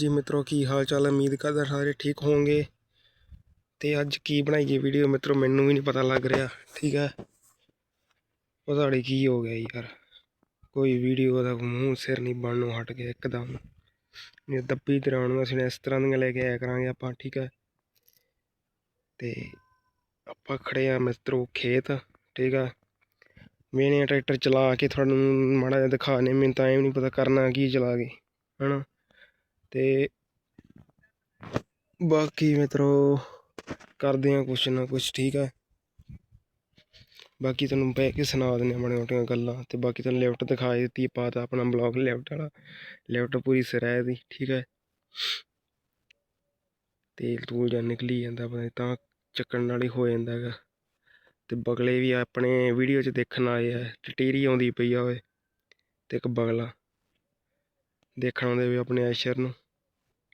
ਜੀ ਮਿੱਤਰੋ, ਕੀ ਹਾਲ ਚਾਲ ਉਮੀਦ ਕਰਦਾ ਸਾਰੇ ਠੀਕ ਹੋਵੋਗੇ। ਤੇ ਅੱਜ ਕੀ ਬਣਾਈਏ ਵੀਡੀਓ ਮਿੱਤਰੋ, ਮੈਨੂੰ ਵੀ ਨਹੀਂ ਪਤਾ ਲੱਗ ਰਿਹਾ, ਠੀਕ ਹੈ? ਪਤਾ ਨਹੀਂ ਕੀ ਹੋ ਗਿਆ ਯਾਰ? ਕੋਈ ਵੀਡੀਓ ਦਾ ਮੂੰਹ ਸਿਰ ਨਹੀਂ ਬਣਨੋਂ ਹਟ ਗਿਆ ਇੱਕਦਮ। ਇਹ ਦੱਬੀ ਤਰ੍ਹਾਂ ਨੂੰ ਅਸੀਂ ਇਸ ਤਰ੍ਹਾਂ ਦੀਆਂ ਲੈ ਕੇ ਆਇਆ ਕਰਾਂਗੇ ਆਪਾਂ, ਠੀਕ ਹੈ? ਤੇ ਆਪਾਂ ਖੜੇ ਆ ਮਿੱਤਰੋ ਖੇਤ, ਠੀਕ ਆ ਮੈਨੇ ਟਰੈਕਟਰ ਚਲਾ ਕੇ ਤੁਹਾਨੂੰ ਮਾੜਾ ਜਿਹਾ ਦਿਖਾਣੇ ਮੈਨੂੰ ਤਾਂ ਐਵੇਂ ਨਹੀਂ ਪਤਾ ਕਰਨਾ ਕੀ ਚਲਾ ਕੇ ਹਨਾ? ਤੇ ਬਾਕੀ ਮਿੱਤਰੋ, ਕਰਦੇ ਆ ਕੁਛ ਨਾ ਕੁਛ, ਠੀਕ ਹੈ? ਬਾਕੀ ਤੁਹਾਨੂੰ ਬਹਿ ਕੇ ਸੁਣਾ ਦਿੰਦੇ ਆ ਮਾੜੀਆਂ ਮੋਟੀਆਂ ਗੱਲਾਂ, ਤੇ ਬਾਕੀ ਤੁਹਾਨੂੰ ਲਿਫਟ ਦਿਖਾ ਦਿੱਤੀ ਪਾਤਾ ਆਪਣਾ ਬਲੌਗ ਲੈਫਟ ਵਾਲਾ, ਲਿਫਟ ਪੂਰੀ ਸਿਰ ਦੀ, ਠੀਕ ਹੈ? ਤੇਲ ਤੂਲ ਜਾਂ ਨਿਕਲੀ ਜਾਂਦਾ, ਪਤਾ ਨੀ ਤਾਂ ਚੱਕਣ ਨਾਲ ਹੀ ਹੋ ਜਾਂਦਾ ਹੈਗਾ। ਤੇ ਬਗਲੇ ਵੀ ਆਪਣੇ ਵੀਡੀਓ 'ਚ ਦੇਖਣ ਆਏ ਆ ਟਟੀਰੀ ਆਉਂਦੀ ਪਈ ਆ ਓਏ, ਤੇ ਇੱਕ ਬਗਲਾ, ਦੇਖਣ ਆਉਂਦੇ ਵੀ ਆਪਣੇ ਐਸ਼ਰ ਨੂੰ।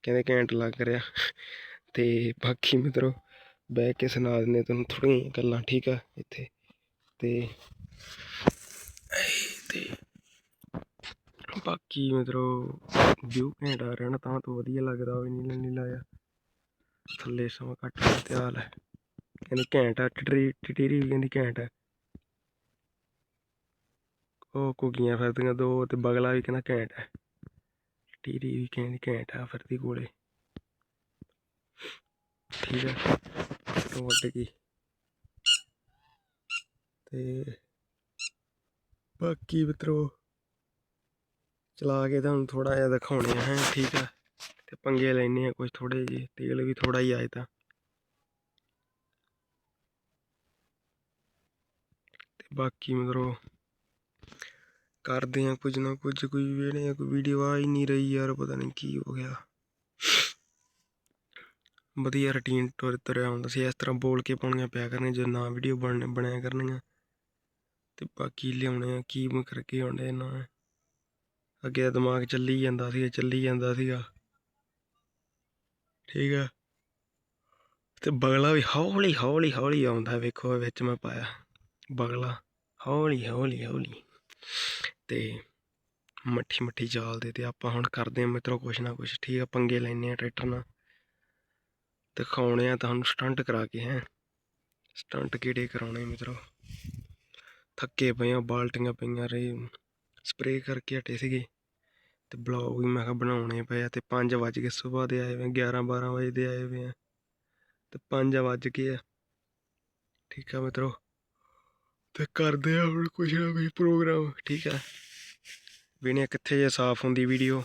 ਕਹਿੰਦੇ ਘੈਂਟ ਲੱਗ ਰਿਹਾ। ਤੇ ਬਾਕੀ ਮਿੱਤਰੋ, ਬਹਿ ਕੇ ਸੁਣਾ ਦਿੰਦੇ ਤੁਹਾਨੂੰ ਥੋੜੀਆਂ ਗੱਲਾਂ, ਠੀਕ ਆ ਇੱਥੇ। ਤੇ ਤੇ ਬਾਕੀ ਮਿੱਤਰੋ, ਵਿਊ ਘੈਂਟ ਆ ਰਿਹਾ ਨਾ, ਤਾਂ ਤੋਂ ਵਧੀਆ ਲੱਗਦਾ ਹੋਵੇ ਨੀਲਾ ਨੀਲਾ ਆ ਥੱਲੇ ਸਮਾਂ ਘੱਟ ਤੇ ਹਾਲ ਹੈ ਕਹਿੰਦੀ ਘੈਂਟ ਆ, ਟਟਰੀ, ਟਟੀਰੀ ਵੀ ਕਹਿੰਦੀ ਘੈਂਟ ਆ। ਉਹ ਕੁਗੀਆਂ ਫਿਰਦੀਆਂ ਦੋ, ਤੇ ਬਗਲਾ ਵੀ ਕਹਿੰਦਾ ਘੈਂਟ ਹੈ ਟੀਰੀ ਵੀ ਕਹਿੰਦੀ ਘੈਂਟ ਆ ਫਿਰਦੀ ਕੋਲੇ ਠੀਕ ਹੈ ਤੋਂ ਵੱਡ ਗਈ। ਤੇ ਬਾਕੀ ਮਿੱਤਰੋ, ਚਲਾ ਕੇ ਤੁਹਾਨੂੰ ਥੋੜਾ ਜਿਹਾ ਦਿਖਾਉਣੇ ਆ, ਹੈ, ਠੀਕ ਆ। ਤੇ ਪੰਗੇ ਲੈਣੇ ਆ ਕੁਝ ਥੋੜੇ ਜਿਹੇ, ਤੇਲ ਵੀ ਥੋੜਾ ਹੀ ਆਏ ਤਾਂ। ਤੇ ਬਾਕੀ ਮਿੱਤਰੋ ਕਰਦੇ ਆ ਕੁਝ ਨਾ ਕੁਝ, ਕੋਈ ਵੇਣੇ ਕੋਈ ਵੀਡੀਓ ਆ ਹੀ ਨਹੀਂ ਰਹੀ ਯਾਰ, ਪਤਾ ਨਹੀਂ ਕੀ ਹੋ ਗਿਆ। ਵਧੀਆ ਰੁਟੀਨ ਤੁਰ, ਤੁਰਿਆ ਹੁੰਦਾ ਸੀ, ਇਸ ਤਰ੍ਹਾਂ ਬੋਲ ਕੇ ਪਾਉਣੀਆਂ ਪਿਆ ਕਰਨੀਆਂ, ਜੇ ਨਾ ਵੀਡੀਓ ਬਣ, ਬਣਿਆ ਕਰਨੀਆਂ। ਤੇ ਬਾਕੀ ਲਿਆਉਣੇ ਆ, ਕੀ ਮ ਕਰਕੇ ਆਉਂਦੇ ਨਾ। ਅੱਗੇ ਦਾ ਦਿਮਾਗ ਚੱਲੀ ਜਾਂਦਾ ਸੀ ਚੱਲੀ ਜਾਂਦਾ ਸੀਗਾ। ਠੀਕ ਆ। ਤੇ ਬਗਲਾ ਵੀ ਹੌਲੀ ਹੌਲੀ ਹੌਲੀ ਆਉਂਦਾ, ਵੇਖੋ, ਵਿੱਚ ਮੈਂ ਪਾਇਆ। ਬਗਲਾ। ਹੌਲੀ ਹੌਲੀ ਹੌਲੀ। ਤੇ ਮੱਠੀ ਮੱਠੀ ਚਾਲ ਦੇ ਤੇ ਆਪਾਂ ਹੁਣ ਕਰਦੇ ਆ ਮਿੱਤਰੋ ਕੁਛ ਨਾ ਕੁਛ, ਠੀਕ ਆ? ਪੰਗੇ ਲੈਨੇ ਆ ਟਰੈਕਟਰ ਨਾਲ। ਦਿਖਾਉਣੇ ਆ ਤੁਹਾਨੂੰ ਸਟੰਟ ਕਰਾ ਕੇ, ਹੈ? ਸਟੰਟ ਕਿਹੜੇ ਕਰਾਉਣੇ ਮਿੱਤਰੋ? ਥੱਕੇ ਪਏ ਆ ਬਾਲਟੀਆਂ ਪਈਆਂ ਰਹੀ, ਸਪਰੇਅ ਕਰਕੇ ਹਟੇ ਸੀਗੇ। ਤੇ ਬਲੌਗ ਵੀ ਮੈਂ ਕਿਹਾ ਬਣਾਉਣੇ ਪਏ ਆ ਤੇ 5 ਵਜ ਕੇ ਸਵੇਰ ਦੇ ਆਏ ਵੇ 11 12 ਵਜੇ ਦੇ ਆਏ ਵੇ ਆ। ਤੇ 5 ਵਜ ਕੇ ਆ। ਠੀਕ ਆ ਮਿੱਤਰੋ? ਤੇ ਕਰਦੇ ਆ ਹੁਣ ਕੁਛ ਨਾ ਕੁਛ ਪ੍ਰੋਗਰਾਮ ਠੀਕ ਆ? ਵੀਨੇ ਕਿੱਥੇ ਜੇ ਸਾਫ਼ ਹੁੰਦੀ ਵੀਡੀਓ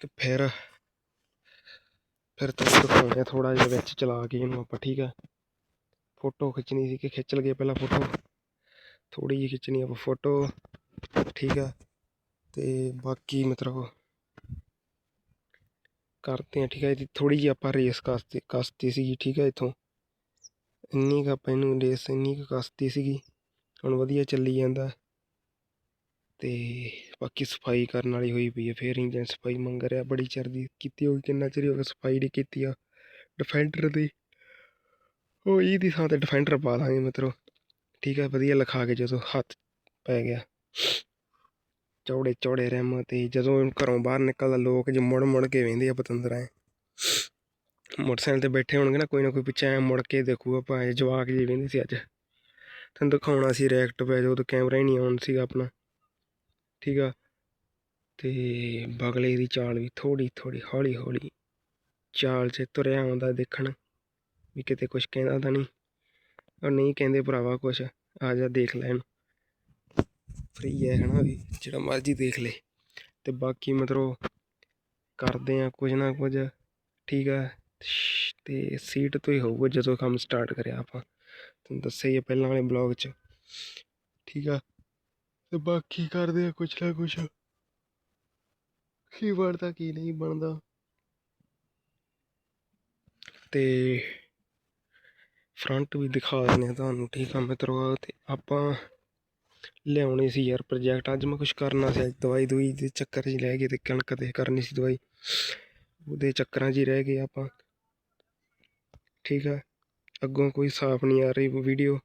ਤੇ ਫਿਰ ਫਿਰ ਤੁਹਾਨੂੰ ਦਿਖਾਉਂਦੇ ਥੋੜਾ ਜਿਹਾ ਵਿੱਚ ਚਲਾ ਕੇ ਇਹਨੂੰ ਆਪਾਂ, ਠੀਕ ਆ? ਫੋਟੋ ਖਿੱਚਣੀ ਸੀ ਕਿ ਖਿੱਚ ਲਗੇ ਪਹਿਲਾਂ ਫੋਟੋ ਥੋੜੀ ਜਿਹੀ ਖਿੱਚਣੀ ਆਪਾਂ ਫੋਟੋ ਠੀਕ ਆ? ਤੇ ਬਾਕੀ ਮਤਲਬ ਕਰਦੇ ਆ, ਠੀਕ ਆ? ਇਹਦੀ ਥੋੜੀ ਜਿਹੀ ਆਪਾਂ ਰੇਸ ਕਸਤੀ ਕਸਤੀ ਸੀ ਠੀਕ ਆ, ਇਥੋਂ। ਇੰਨੀ ਕੁ ਆਪਾਂ ਇਹਨੂੰ ਰੇਸ ਇੰਨੀ ਕੁ ਕਸਤੀ ਸੀਗੀ, ਹੁਣ ਵਧੀਆ ਚੱਲੀ ਜਾਂਦਾ। ਅਤੇ ਬਾਕੀ ਸਫ਼ਾਈ ਕਰਨ ਵਾਲੀ ਹੋਈ ਪਈ ਹੈ ਫੇਰ ਇੰਜਨ ਸਫ਼ਾਈ ਮੰਗ ਰਿਹਾ, ਬੜੀ ਚਿਰ ਦੀ ਕੀਤੀ ਹੋਈ ਕਿੰਨਾ ਚਿਰ ਹੋ ਗਿਆ ਸਫ਼ਾਈ ਨਹੀਂ ਕੀਤੀ ਆ। ਡਿਫੈਂਡਰ ਦੀ, ਉਹ ਇਹਦੀ ਥਾਂ ਤੇ ਡਿਫੈਂਡਰ ਪਾ ਦਾਂਗੇ ਮਿੱਤਰੋ ਠੀਕ ਹੈ ਵਧੀਆ ਲਿਖਾ ਕੇ ਜਦੋਂ ਹੱਥ ਪੈ ਗਿਆ। ਚੌੜੇ ਚੌੜੇ ਰਿਮ ਤੇ ਜਦੋਂ ਘਰੋਂ ਬਾਹਰ ਨਿਕਲਦਾ, ਲੋਕ ਜੇ ਮੁੜ ਮੁੜ ਕੇ ਵੇਂਦੇ ਆ ਪਤੰਦਰਾਂ ਮੋਟਰਸਾਈਕਲ ਤੇ ਬੈਠੇ ਹੋਣਗੇ ਨਾ, ਕੋਈ ਨਾ ਕੋਈ ਪਿੱਛੇ ਐ ਮੁੜ ਕੇ ਦੇਖੂਗਾ ਭਾਵੇਂ ਜਵਾਕ ਜੀ ਵੇਂਦੇ ਸੀ ਅੱਜ। ਤੁਹਾਨੂੰ ਦਿਖਾਉਣਾ ਸੀ ਰੈਕਟ ਪੈ ਜਦੋਂ ਕੈਮਰਾ ਹੀ ਨਹੀਂ ਆਉਣ ਸੀਗਾ ਆਪਣਾ। ਠੀਕ ਆ? ਤੇ ਬਗਲੇ ਦੀ ਚਾਲ ਵੀ ਥੋੜੀ ਥੋੜੀ ਹੌਲੀ ਹੌਲੀ ਚਾਲ 'ਚ ਤੁਰਿਆ ਆਉਂਦਾ ਦੇਖਣ ਵੀ ਕਿਤੇ ਕੁਝ ਕਹਿੰਦਾ ਤਾਂ ਨਹੀਂ। ਉਹ ਨਹੀਂ ਕਹਿੰਦੇ ਭਰਾਵਾ ਕੁਛ, ਆ ਜਾ ਦੇਖ ਲੈਣ ਇਹਨੂੰ। ਫ੍ਰੀ ਹੈ ਹਨਾ ਵੀ, ਜਿਹੜਾ ਮਰਜ਼ੀ ਦੇਖ ਲੈ। ਤੇ ਬਾਕੀ ਮਤਲਬ ਕਰਦੇ ਆ ਕੁਝ ਨਾ ਕੁਝ, ਠੀਕ ਆ? ਤੇ ਸੀਟ ਤੋਂ ਹੀ ਹੋਊਗਾ ਜਦੋਂ ਕੰਮ ਸਟਾਰਟ ਕਰਿਆ ਆਪਾਂ। ਤੁਹਾਨੂੰ ਦੱਸਿਆ ਹੀ ਆ ਪਹਿਲਾਂ ਵਾਲੇ ਬਲੌਗ 'ਚ। ਠੀਕ ਆ? ਤੇ ਬਾਕੀ ਕਰਦੇ ਆ ਕੁਛ ਨਾ ਕੁਛ। ਕੀ ਬਣਦਾ, ਕੀ ਨਹੀਂ ਬਣਦਾ। ਤੇ ਫਰੰਟ ਵੀ ਦਿਖਾ ਦਿੰਦੇ ਆ ਤੁਹਾਨੂੰ, ਠੀਕ ਆ ਮਿੱਤਰੋ? ਤੇ ਆਪਾਂ ਲਿਆਉਣੇ ਸੀ ਯਾਰ ਪ੍ਰੋਜੈਕਟ ਅੱਜ ਮੈਂ ਕੁਝ ਕਰਨਾ ਸੀ, ਅੱਜ ਦਵਾਈ ਦਵਾਈ ਦੇ ਚੱਕਰ 'ਚ ਰਹਿ ਗਏ ਤੇ ਕਣਕ ਤੇ ਕਰਨੀ ਸੀ ਦਵਾਈ। ਉਹਦੇ ਚੱਕਰਾਂ 'ਚ ਹੀ ਰਹਿ ਗਏ ਆਪਾਂ। ਠੀਕ ਆ ਅੱਗੋਂ ਕੋਈ ਸਾਫ਼ ਨਹੀਂ ਆ ਰਹੀ ਵੀਡੀਓ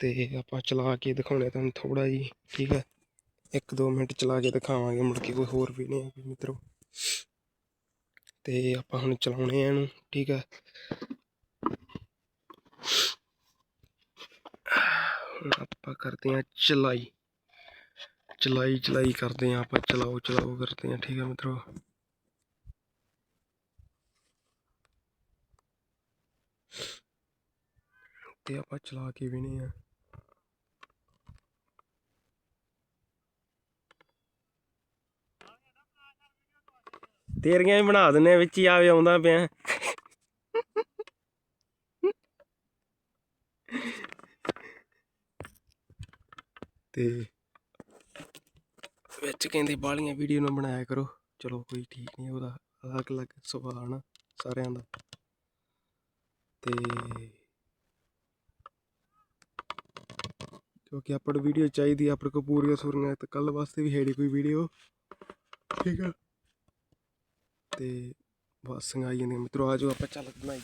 ਤੇ ਆਪਾਂ ਚਲਾ ਕੇ ਦਿਖਾਉਣੇ ਤੁਹਾਨੂੰ ਥੋੜਾ ਜੀ, ਠੀਕ ਆ ਇੱਕ ਦੋ ਮਿੰਟ ਚਲਾ ਕੇ ਦਿਖਾਵਾਂਗੇ, ਮੁੜ ਕੇ ਕੋਈ ਹੋਰ ਵੀ ਨਹੀਂ ਮਿੱਤਰੋ। ਤੇ ਆਪਾਂ ਹੁਣ ਚਲਾਉਣੇ ਆ ਇਹਨੂੰ, ਠੀਕ ਹੈ। ਆਪਾਂ ਕਰਦੇ ਆ ਚਲਾਈ। ਚਲਾਈ ਚਲਾਈ ਕਰਦੇ ਆ ਆਪਾਂ ਚਲਾਓ ਚਲਾਓ ਕਰਦੇ ਆ ਠੀਕ ਹੈ ਮਿੱਤਰੋ। ਤੇ ਆਪਾਂ ਚਲਾ ਕੇ ਵੇਨੇ ਆ। ਤੇਰੀਆਂ ਵੀ ਬਣਾ ਦਿੰਨੇ ਵਿੱਚ ਹੀ ਆਵੇ ਆਉਂਦਾ ਪਿਆ। ਤੇ ਵਿੱਚ ਕਹਿੰਦੇ ਬਾਲੀਆਂ ਵੀਡੀਓ ਨਾ ਬਣਾਇਆ ਕਰੋ। ਚਲੋ ਕੋਈ ਠੀਕ ਨਹੀਂ, ਉਹਦਾ ਅਲੱਗ ਅਲੱਗ ਸੁਭਾਅ ਨਾ ਸਾਰਿਆਂ ਦਾ। ਤੇ ਕਿਉਂਕਿ ਆਪਾਂ ਨੂੰ ਵੀਡੀਓ ਚਾਹੀਦੀ ਆ ਆਪਣੇ ਕੋ ਪੂਰੀਆਂ ਸੂਰੀਆਂ ਤੇ ਕੱਲ ਵਾਸਤੇ ਵੀ ਹੈੜੀ ਕੋਈ ਵੀਡੀਓ ਠੀਕ ਆ? ਤੇ ਬਸ ਸੰਗਾਈ ਜਾਂਦੇ ਮਿੱਤਰੋ ਆਜੋ ਆਪਾਂ ਚੱਲ ਬਣਾਈ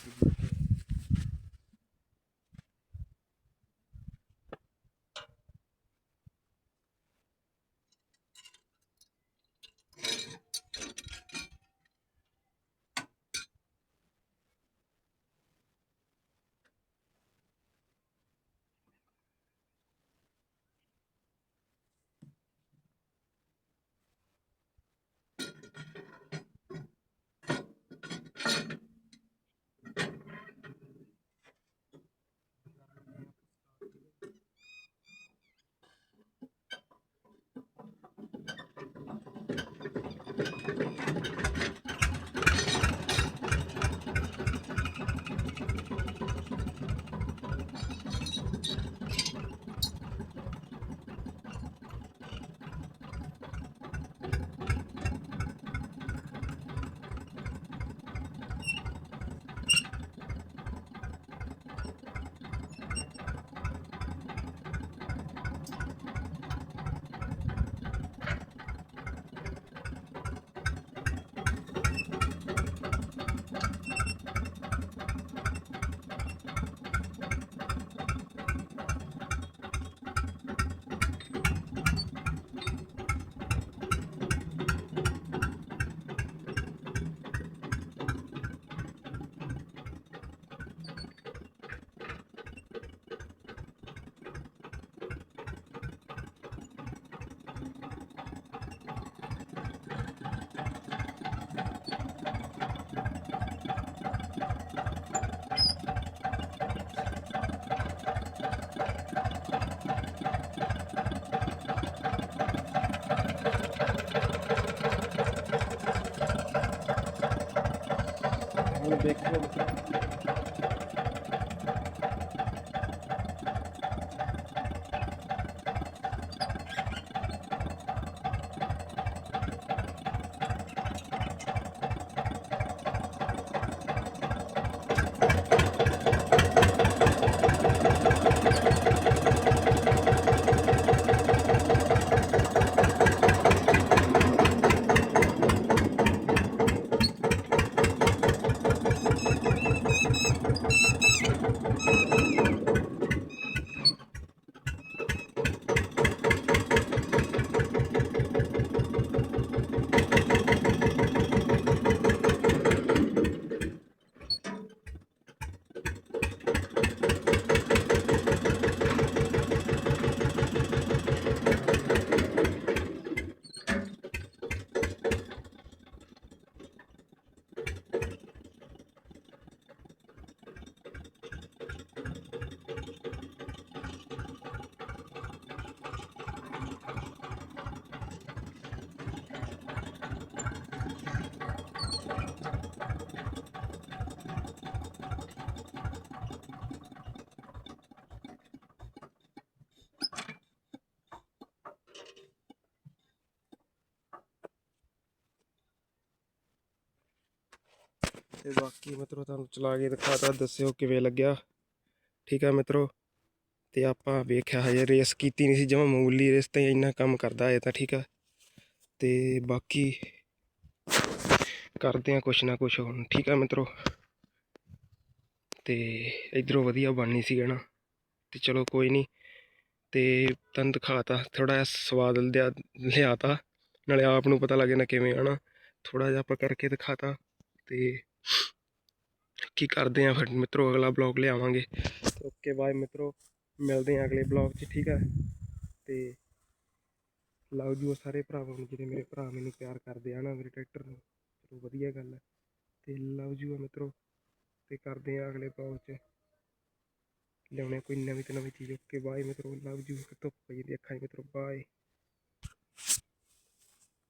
ਦੀ ਹੁਣ ਤੇ ਬਾਕੀ ਮਿੱਤਰੋ ਤੁਹਾਨੂੰ ਚਲਾ ਕੇ ਦਿਖਾਤਾ ਦੱਸਿਓ ਕਿਵੇਂ ਲੱਗਿਆ। ਠੀਕ ਆ ਮਿੱਤਰੋ? ਤੇ ਆਪਾਂ ਵੇਖਿਆ ਹਜੇ ਰੇਸ ਕੀਤੀ ਨਹੀਂ ਸੀ ਜਮਾ ਮਾਮੂਲੀ ਰੇਸ ਤੇ ਇੰਨਾ ਕੰਮ ਕਰਦਾ ਹੈ ਤਾਂ, ਠੀਕ ਆ। ਤੇ ਬਾਕੀ ਕਰਦੇ ਆ ਕੁਛ ਨਾ ਕੁਛ ਹੁਣ, ਠੀਕ ਆ ਮਿੱਤਰੋ? ਤੇ ਇਧਰੋਂ ਵਧੀਆ ਬਣਨੀ ਸੀ ਨਾ ਤੇ ਚਲੋ ਕੋਈ ਨਹੀਂ, ਤੇ ਤੁਹਾਨੂੰ ਦਿਖਾਤਾ ਥੋੜਾ ਜਿਹਾ ਸਵਾਦ ਲਿਆ ਲਿਆਤਾ ਨਾਲੇ ਆਪ ਨੂੰ ਪਤਾ ਲੱਗੇ ਨਾ ਕਿਵੇਂ ਆਣਾ ਥੋੜਾ ਜਿਹਾ ਆਪਾਂ ਕਰਕੇ ਦਿਖਾਤਾ ਤੇ ਕੀ ਕਰਦੇ ਆ ਫਿਰ? ਮਿੱਤਰੋ, ਅਗਲਾ ਬਲੌਗ ਲਿਆਵਾਂਗੇ। ਓਕੇ ਬਾਏ ਮਿੱਤਰੋ। ਮਿਲਦੇ ਆ ਅਗਲੇ ਬਲੌਗ 'ਚ, ਠੀਕ ਆ? ਤੇ ਲਵ ਯੂ ਸਾਰੇ ਭਰਾਵਾਂ ਨੂੰ, ਜਿਹੜੇ ਮੇਰੇ ਭਰਾ ਮੈਨੂੰ ਪਿਆਰ ਕਰਦੇ ਆ ਨਾ, ਮੇਰੇ ਟਰੈਕਟਰ ਨੂੰ, ਚਲੋ ਵਧੀਆ ਗੱਲ ਹੈ ਤੇ ਲਵ ਯੂ ਆ ਮਿੱਤਰੋ, ਤੇ ਕਰਦੇ ਆ ਅਗਲੇ ਬਲੌਗ 'ਚ। ਲਿਆਉਣੇ ਕੋਈ ਨਵੀਂ ਤੋਂ ਨਵੀਂ ਚੀਜ਼। ਓਕੇ ਬਾਏ ਮਿੱਤਰੋ। ਲਵ ਯੂ ਧੁੱਪ ਪਈ ਜਾਂਦੀ ਅੱਖਾਂ 'ਚ ਮਿੱਤਰੋ ਬਾਏ